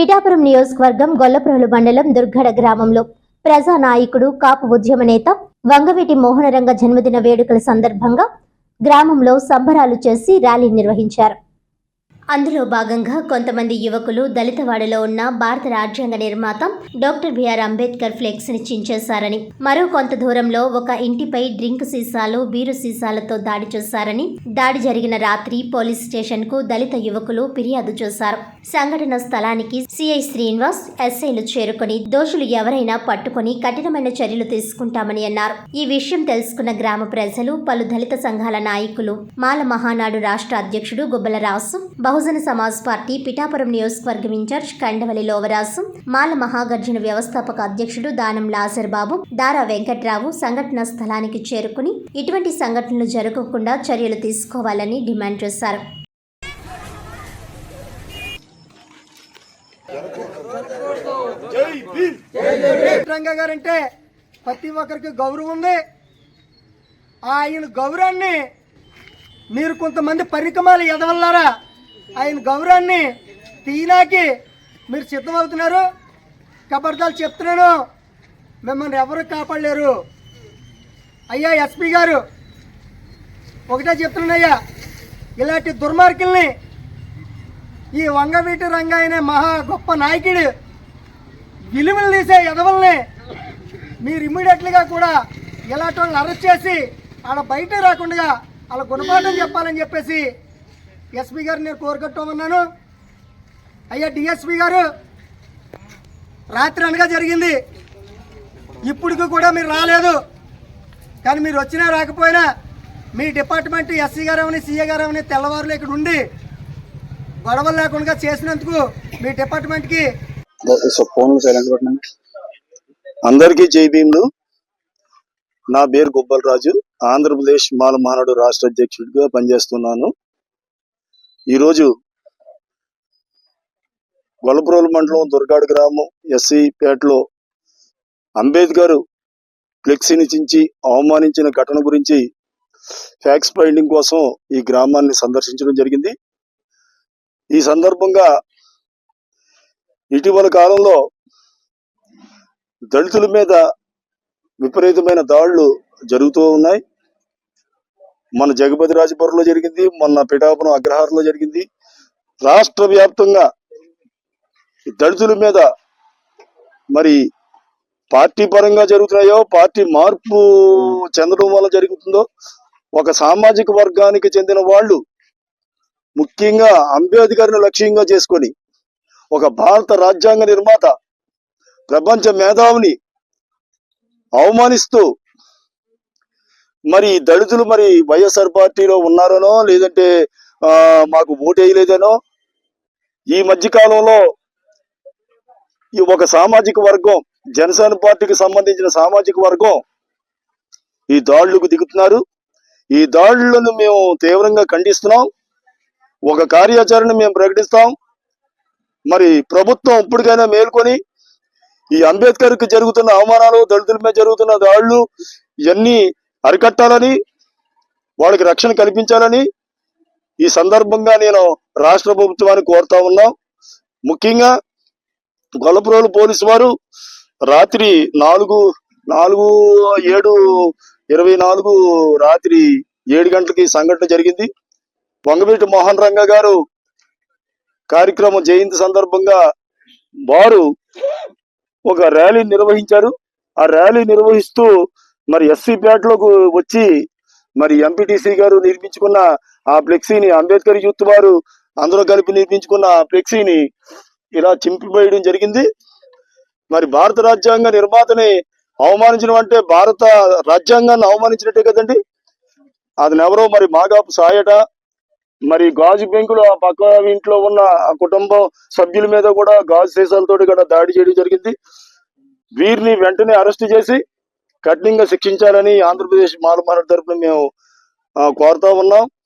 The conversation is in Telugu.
పిఠాపురం నియోజకవర్గం గొల్లప్రోలు మండలం దుర్గడ గ్రామంలో ప్రజా నాయకుడు కాపు ఉద్యమ నేత వంగవీటి మోహనరంగ జన్మదిన వేడుకల సందర్భంగా గ్రామంలో సంబరాలు చేసి ర్యాలీ నిర్వహించారు. అందులో భాగంగా కొంతమంది యువకులు దళితవాడలో ఉన్న భారత రాజ్యాంగ నిర్మాత డాక్టర్ బిఆర్ అంబేద్కర్ ఫ్లెక్స్ని చించేశారని మరో కొంత దూరంలో ఒక ఇంటిపై డ్రింక్ సీసాలు బీరు సీసాలతో దాడి చేశారని దాడి జరిగిన రాత్రి పోలీస్ స్టేషన్కు దళిత యువకులు ఫిర్యాదు చేశారు. సంఘటన స్థలానికి సిఐ శ్రీనివాస్ ఎస్ఐలు చేరుకొని దోషులు ఎవరైనా పట్టుకొని కఠినమైన చర్యలు తీసుకుంటామని అన్నారు. ఈ విషయం తెలుసుకున్న గ్రామ ప్రజలు పలు దళిత సంఘాల నాయకులు మాల మహానాడు రాష్ట్ర అధ్యక్షుడు గుబ్బల రాసు బహు బహుజన సమాజ్ పార్టీ పిఠాపురం నియోజకవర్గం ఇన్ఛార్జ్ కండవలి లోవరాసు మాల మహాగర్జన వ్యవస్థాపక అధ్యక్షుడు దానం లాజర్ బాబు దారా వెంకట్రావు సంఘటన స్థలానికి చేరుకుని ఇటువంటి సంఘటనలు జరగకుండా చర్యలు తీసుకోవాలని డిమాండ్ చేశారు. గారంటే ప్రతి ఒక్కరికి గౌరవం ఉంది. ఆయన గౌరవాన్ని మీరు కొంతమంది పరికమాలు ఎదవల్లారా? ఆయన గౌరవాన్ని తీయనాకి మీరు సిద్ధమవుతున్నారు. కబర్దాలు చెప్తున్నాను. మిమ్మల్ని ఎవరు కాపాడలేరు. అయ్యా ఎస్పీ గారు ఒకటే చెప్తున్నానయ్యా ఇలాంటి దుర్మార్గుల్ని ఈ వంగవీటి రంగా అనే మహా గొప్ప నాయకుడు విలువలు తీసే ఎదవల్ని మీరు ఇమ్మీడియట్లీగా కూడా ఇలాంటి వాళ్ళని అరెస్ట్ చేసి ఆడ బయట రాకుండా వాళ్ళ గుణపాఠం చెప్పాలని చెప్పేసి ఎస్పీ గారు నేను కోరుకట్టమన్నాను అయ్యా డిఎస్పీ గారు రాత్రి అనగా జరిగింది. ఇప్పటికి కూడా మీరు రాలేదు. కానీ మీరు వచ్చినా రాకపోయినా మీ డిపార్ట్మెంట్ ఎస్సీ గారు అవని సీఏ గారు అవని తెల్లవారులు ఇక్కడ ఉండి గొడవలు లేకుండా చేసినందుకు మీ డిపార్ట్మెంట్కి అందరికీ జై భీమ్లు నా పేరు గుబ్బల్ రాజు. ఆంధ్రప్రదేశ్ మాల మహానాడు రాష్ట్ర అధ్యక్షుడిగా పనిచేస్తున్నాను. ఈరోజు గొల్లపురోలు మండలం దుర్గాడు గ్రామం ఎస్సీ పేటలో అంబేద్కర్ ఫ్లెక్సీని చించి అవమానించిన ఘటన గురించి ఫ్యాక్స్ ఫైండింగ్ కోసం ఈ గ్రామాన్ని సందర్శించడం జరిగింది. ఈ సందర్భంగా ఇటీవల కాలంలో దళితుల మీద విపరీతమైన దాడులు జరుగుతూ ఉన్నాయి. మన జగపతి రాజపురంలో జరిగింది మొన్న పిఠాపురం అగ్రహారంలో జరిగింది. రాష్ట్ర వ్యాప్తంగా దళితుల మీద మరి పార్టీ పరంగా జరుగుతున్నాయో పార్టీ మార్పు చెందడం వల్ల జరుగుతుందో ఒక సామాజిక వర్గానికి చెందిన వాళ్ళు ముఖ్యంగా అంబేద్కర్ను లక్ష్యంగా చేసుకొని ఒక భారత రాజ్యాంగ నిర్మాత ప్రపంచ మేధావిని అవమానిస్తూ మరి దళితులు మరి వైఎస్ఆర్ పార్టీలో ఉన్నారనో లేదంటే మాకు ఓటేయలేదనో వేయలేదనో? ఈ మధ్య కాలంలో ఈ ఒక సామాజిక వర్గం జనసేన పార్టీకి సంబంధించిన సామాజిక వర్గం ఈ దాడులకు దిగుతున్నారు. ఈ దాడులను మేము తీవ్రంగా ఖండిస్తున్నాం. ఒక కార్యాచరణ మేము ప్రకటిస్తాం. మరి ప్రభుత్వం ఇప్పటికైనా మేల్కొని ఈ అంబేద్కర్కి జరుగుతున్న అవమానాలు దళితుల మీద జరుగుతున్న దాడులు ఇవన్నీ అరికట్టాలని వాళ్ళకి రక్షణ కల్పించాలని ఈ సందర్భంగా నేను రాష్ట్ర ప్రభుత్వాన్ని కోరుతా ఉన్నాం. ముఖ్యంగా గొల్లపురోలు పోలీసు వారు రాత్రి నాలుగు నాలుగు ఏడు ఇరవై నాలుగు రాత్రి ఏడు గంటలకి సంఘటన జరిగింది. వంగవీటి మోహన్ రంగ గారు కార్యక్రమం జయంతి సందర్భంగా వారు ఒక ర్యాలీ నిర్వహించారు. ఆ ర్యాలీ నిర్వహిస్తూ మరి ఎస్సీ ప్యాట్లోకి వచ్చి మరి ఎంపీటీసీ గారు నిర్మించుకున్న ఆ ఫ్లెక్సీని అంబేద్కర్ యూత్ వారు అందరూ కలిపి నిర్మించుకున్న ఆ ఫ్లెక్సీని ఇలా చింపివేయడం జరిగింది. మరి భారత రాజ్యాంగ నిర్మాతని అవమానించడం అంటే భారత రాజ్యాంగాన్ని అవమానించినట్టే కదండి. అతను ఎవరో మరి మాగాపు సాయట. మరి గాజు బెంకులు ఆ పక్క ఇంట్లో ఉన్న ఆ కుటుంబం సభ్యుల మీద కూడా గాజు సీసాలతోటి కూడా దాడి చేయడం జరిగింది. వీరిని వెంటనే అరెస్ట్ చేసి కఠినంగా శిక్షించాలని ఆంధ్రప్రదేశ్ మాలమార తరఫున మేము కోరుతా ఉన్నాం.